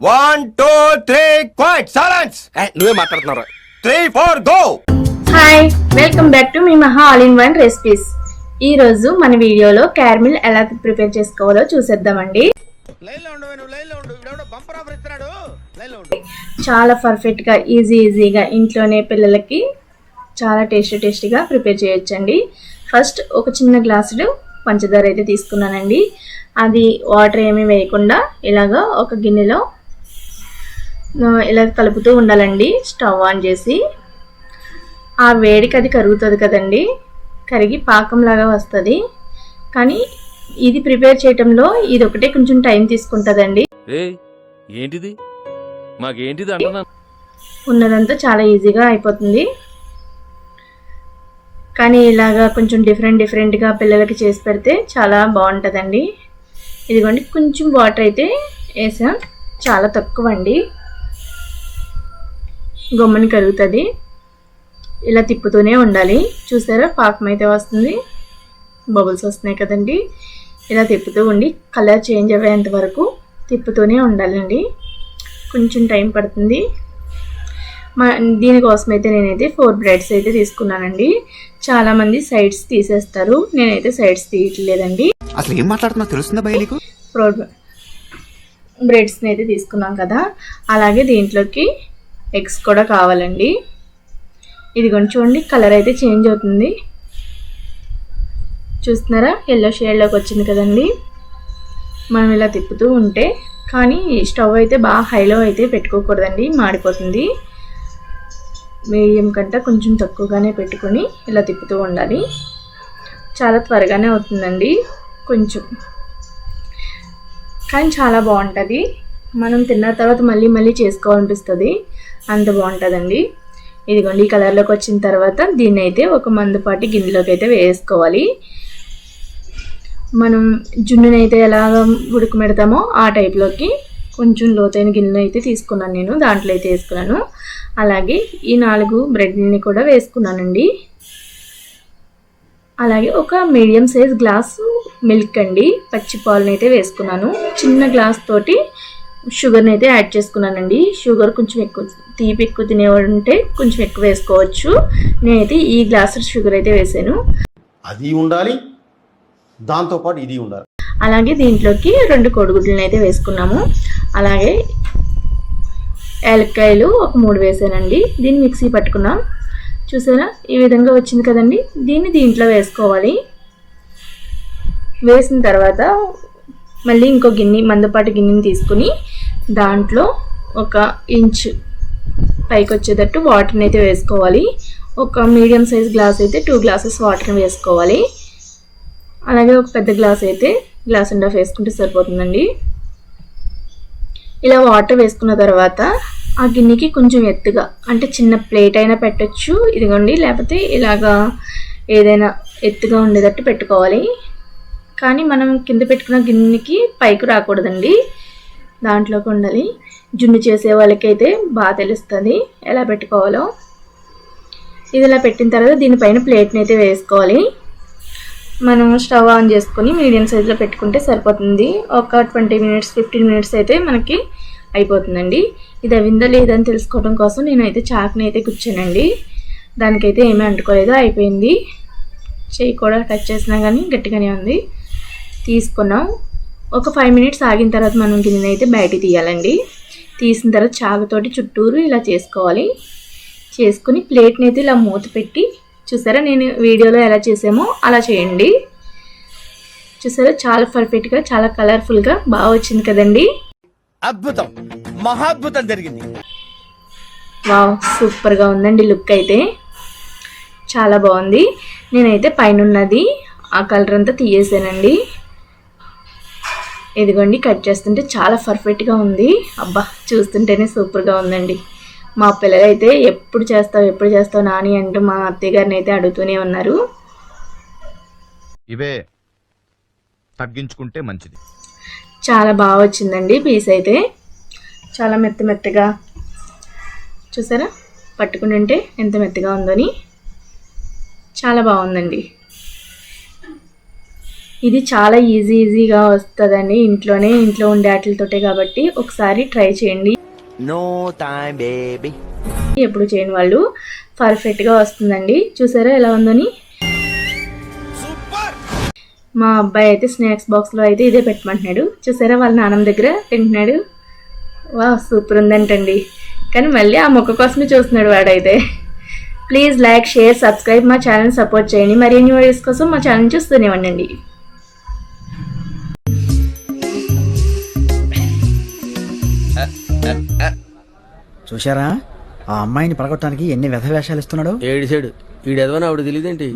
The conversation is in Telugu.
One two three quiet silence నువ్వే మాట్లాడుతున్నారా three four go hi welcome back to me Maha all in one recipes ఈ రోజు మన వీడియోలో క్యారమిల్ ఎలా ప్రిపేర్ చేసుకోవాలో చూసేద్దామండి. చాలా పర్ఫెక్ట్గా ఈజీ ఈజీగా ఇంట్లోనే పిల్లలకి చాలా టేస్టీ టేస్టీగా ప్రిపేర్ చేయొచ్చండి. ఫస్ట్ ఒక చిన్న గ్లాసులు పంచదార అయితే తీసుకున్నానండి. అది వాటర్ ఏమీ వేయకుండా ఇలాగా ఒక గిన్నెలో ఇలా కలుపుతూ ఉండాలండి. స్టవ్ ఆన్ చేసి. ఆ వేడికి అది కరుగుతుంది కదండి. కరిగి పాకంలాగా వస్తుంది. కానీ ఇది ప్రిపేర్ చేయటంలో ఇది ఒకటే కొంచెం టైం తీసుకుంటుందండి. ఏంటిది? మాకేంటిది ఉన్నదంతా చాలా ఈజీగా అయిపోతుంది. కానీ ఇలాగా కొంచెం డిఫరెంట్ డిఫరెంట్గా పిల్లలకి చేసి పెడితే చాలా బాగుంటుందండి. ఇదిగోండి కొంచెం వాటర్ అయితే వేసాం. చాలా తక్కువ అండి గమ్ముని కరుగుతుంది. ఇలా తిప్పుతూనే ఉండాలి. చూసారా? పాకం అయితే వస్తుంది. బబుల్స్ వస్తున్నాయి కదండి. ఇలా తిప్పుతూ ఉండి కలర్ చేంజ్ అయ్యేంత వరకు తిప్పుతూనే ఉండాలండి. కొంచెం టైం పడుతుంది. మా దీనికోసం అయితే నేనైతే ఫోర్ బ్రెడ్స్ అయితే తీసుకున్నానండి. చాలామంది సైడ్స్ తీసేస్తారు. నేనైతే సైడ్స్ తీయట్లేదండి. అసలు ఏం మాట్లాడుతున్నా తెలుస్తుందా నీకు? ఫోర్ బ్రెడ్స్ని అయితే తీసుకున్నాం కదా. అలాగే దీంట్లోకి ఎగ్స్ కూడా కావాలండి. ఇది కొంచెం చూడండి కలర్ అయితే చేంజ్ అవుతుంది. చూస్తున్నారా? ఎల్లో షేడ్లోకి వచ్చింది కదండి. మనం ఇలా తిప్పుతూ ఉంటే కానీ స్టవ్ అయితే బాగా హైలో అయితే పెట్టుకోకూడదండి మాడిపోతుంది. మీడియం కంటే కొంచెం తక్కువగానే పెట్టుకొని ఇలా తిప్పుతూ ఉండాలి. చాలా త్వరగానే అవుతుందండి కొంచెం. కానీ చాలా బాగుంటుంది. మనం తిన్న తర్వాత మళ్ళీ మళ్ళీ చేసుకోవాలనిపిస్తుంది. అంత బాగుంటుందండి. ఇదిగోండి ఈ కలర్లోకి వచ్చిన తర్వాత దీన్ని అయితే ఒక మందుపాటి గిన్నెలోకి అయితే వేసుకోవాలి. మనం జున్నునైతే ఎలాగ ఉడకమెడతామో ఆ టైప్లోకి కొంచెం లోతైన గిన్నె అయితే తీసుకున్నాను నేను దాంట్లో అయితే వేసుకున్నాను. అలాగే ఈ నాలుగు బ్రెడ్ని కూడా వేసుకున్నానండి. అలాగే ఒక మీడియం సైజ్ గ్లాసు మిల్క్ అండి పచ్చి పాలను అయితే వేసుకున్నాను. చిన్న గ్లాస్ తోటి షుగర్ని అయితే యాడ్ చేసుకున్నానండి. షుగర్ కొంచెం ఎక్కువ తీపి ఎక్కువ తినేవాడు ఉంటే కొంచెం ఎక్కువ వేసుకోవచ్చు. నేనైతే ఈ గ్లాస్ షుగర్ అయితే వేసాను. అది ఉండాలి దాంతోపాటు ఇది ఉండాలి. అలాగే దీంట్లోకి రెండు కోడిగుడ్లను అయితే వేసుకున్నాము. అలాగే ఏలక్కాయలు ఒక మూడు వేసానండి. దీన్ని మిక్సీ పట్టుకున్నాం. చూసారా? ఈ విధంగా వచ్చింది కదండి. దీన్ని దీంట్లో వేసుకోవాలి. వేసిన తర్వాత మళ్ళీ ఇంకో గిన్నె మందపాటి గిన్నెని తీసుకుని దాంట్లో ఒక ఇంచ్ పైకి వచ్చేటట్టు వాటర్ని అయితే వేసుకోవాలి. ఒక మీడియం సైజ్ గ్లాస్ అయితే టూ గ్లాసెస్ వాటర్ని వేసుకోవాలి. అలాగే ఒక పెద్ద గ్లాస్ అయితే గ్లాస్ అండ్ హాఫ్ వేసుకుంటే సరిపోతుందండి. ఇలా వాటర్ వేసుకున్న తర్వాత ఆ గిన్నెకి కొంచెం ఎత్తుగా అంటే చిన్న ప్లేట్ అయినా పెట్టచ్చు ఇదిగోండి. లేకపోతే ఇలాగా ఏదైనా ఎత్తుగా ఉండేటట్టు పెట్టుకోవాలి. కానీ మనం కింద పెట్టుకున్న గిన్నెకి పైకి రాకూడదండి. దాంట్లోకి ఉండాలి జున్ను చేసే వాళ్ళకైతే బాగా తెలుస్తుంది. ఎలా పెట్టుకోవాలో. ఇది ఇలా పెట్టిన తర్వాత దీనిపైన ప్లేట్ని అయితే వేసుకోవాలి. మనం స్టవ్ ఆన్ చేసుకొని మీడియం సైజులో పెట్టుకుంటే సరిపోతుంది. ఒక ట్వంటీ మినిట్స్ ఫిఫ్టీన్ మినిట్స్ అయితే మనకి అయిపోతుందండి. ఇది అవిందా లేదని తెలుసుకోవడం కోసం నేనైతే చాక్ని అయితే కూర్చానండి దానికైతే ఏమీ అంటుకోలేదు. అయిపోయింది. చెయ్యి కూడా టచ్ చేసినా కానీ గట్టిగానే ఉంది. తీసుకున్నాం. ఒక ఫైవ్ మినిట్స్ ఆగిన తర్వాత మనం గిన్నె అయితే బయటికి తీయాలండి. తీసిన తర్వాత చాకుతోటి చుట్టూరు ఇలా చేసుకోవాలి. చేసుకుని ప్లేట్ని అయితే ఇలా మూత పెట్టి చూసారా నేను వీడియోలో ఎలా చేసామో అలా చేయండి. చూసారా చాలా పర్ఫెక్ట్గా చాలా కలర్ఫుల్గా బాగా వచ్చింది కదండి. అద్భుతం! మహాద్భుతం జరిగింది. వావ్ సూపర్గా ఉందండి లుక్ అయితే. చాలా బాగుంది. నేనైతే పైన ఉన్నది ఆ కలర్ అంతా తీయేసానండి ఇదిగోండి కట్ చేస్తుంటే చాలా పర్ఫెక్ట్గా ఉంది. అబ్బా చూస్తుంటేనే సూపర్గా ఉందండి. మా పిల్లలు అయితే ఎప్పుడు చేస్తావు ఎప్పుడు చేస్తావు నాని అంటూ మా అత్తయ్య గారిని అయితే అడుగుతూనే ఉన్నారు. ఇవే తగ్గించుకుంటే మంచిది. చాలా బాగా వచ్చిందండి పీస్ అయితే. చాలా మెత్త మెత్తగా. చూసారా? పట్టుకుని ఉంటే ఎంత మెత్తగా ఉందని. చాలా బాగుందండి. ఇది చాలా ఈజీ ఈజీగా వస్తుందండి. ఇంట్లోనే ఇంట్లో ఉండే వాటితోటే కాబట్టి ఒకసారి ట్రై చేయండి. నో టైం బేబీ ఎప్పుడు చేయని వాళ్ళు పర్ఫెక్ట్గా వస్తుందండి. చూసారా ఎలా ఉందని? మా అబ్బాయి అయితే స్నాక్స్ బాక్స్లో అయితే ఇదే పెట్టమంటున్నాడు. చూసారా వాళ్ళ నాన్నమ్మ దగ్గర తింటున్నాడు? వా సూపర్ ఉందంటండి. కానీ మళ్ళీ ఆ మొక్క కోసమే చూస్తున్నాడు వాడైతే. ప్లీజ్ లైక్ షేర్ సబ్స్క్రైబ్ మా ఛానల్ సపోర్ట్ చేయండి. మరిన్ని వీడియోస్ కోసం మా ఛానల్ చూస్తూనే ఉండండి. చూశారా? ఆ అమ్మాయిని పడగొట్టడానికి ఎన్ని వ్యధ వేషాలు ఇస్తున్నాడు? ఏడు సైడు ఈడెదవని ఆవిడ తెలియదేంటి?